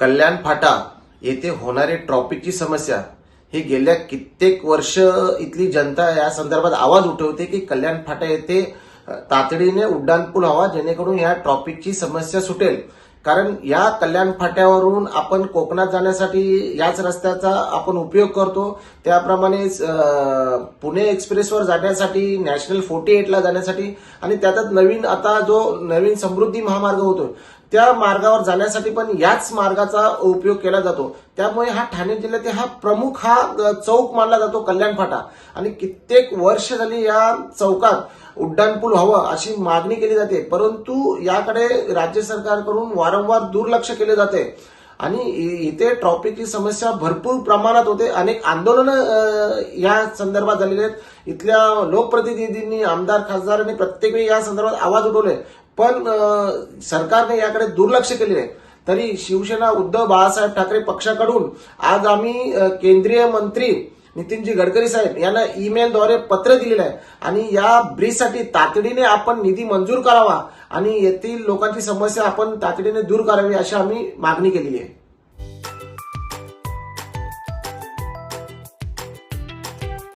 कल्याण फाटा येथे होणारी ट्रॉफिकची समस्या ही गेल्या कित्येक वर्ष इथली जनता या संदर्भात आवाज उठवते की कल्याण फाटा येथे तातडीने उड्डाणपूल हवा जेणेकरून या ट्रॉफिकची समस्या सुटेल. कारण या कल्याण फाट्यावरून आपण कोकणात जाण्यासाठी याच रस्त्याचा आपण उपयोग करतो. त्याप्रमाणेच पुणे एक्सप्रेसवर जाण्यासाठी नॅशनल फोर्टी एटला जाण्यासाठी आणि त्यातच नवीन आता जो नवीन समृद्धी महामार्ग होतो त्या मार्गावर जाण्यासाठी पण याच मार्गाचा उपयोग केला जातो. त्यामुळे हा ठाणे जिल्ह्यातील हा प्रमुख हा चौक मानला जातो कल्याण फाटा. आणि कित्येक वर्ष झाली या चौकात उड्डाणपूल हवं अशी मागणी केली जाते. परंतु याकडे राज्य सरकारकडून वारंवार दुर्लक्ष केले जाते. आणि इथे ट्रॉफिकची समस्या भरपूर प्रमाणात होते. अनेक आंदोलनं या संदर्भात झालेले आहेत. इथल्या लोकप्रतिनिधींनी आमदार खासदारांनी प्रत्येक वेळी या संदर्भात आवाज उठवले. पण सरकारने याकडे दुर्लक्ष केले आहे. तरी शिवसेना उद्धव बाळासाहेब ठाकरे पक्षाकडून आज आम्ही केंद्रीय मंत्री नितीनजी गडकरी साहेब यांना ईमेलद्वारे पत्र दिलेलं आहे. आणि या ब्रिजसाठी तातडीने आपण निधी मंजूर करावा आणि येथील लोकांची समस्या आपण तातडीने दूर करावी अशी आम्ही मागणी केलेली आहे.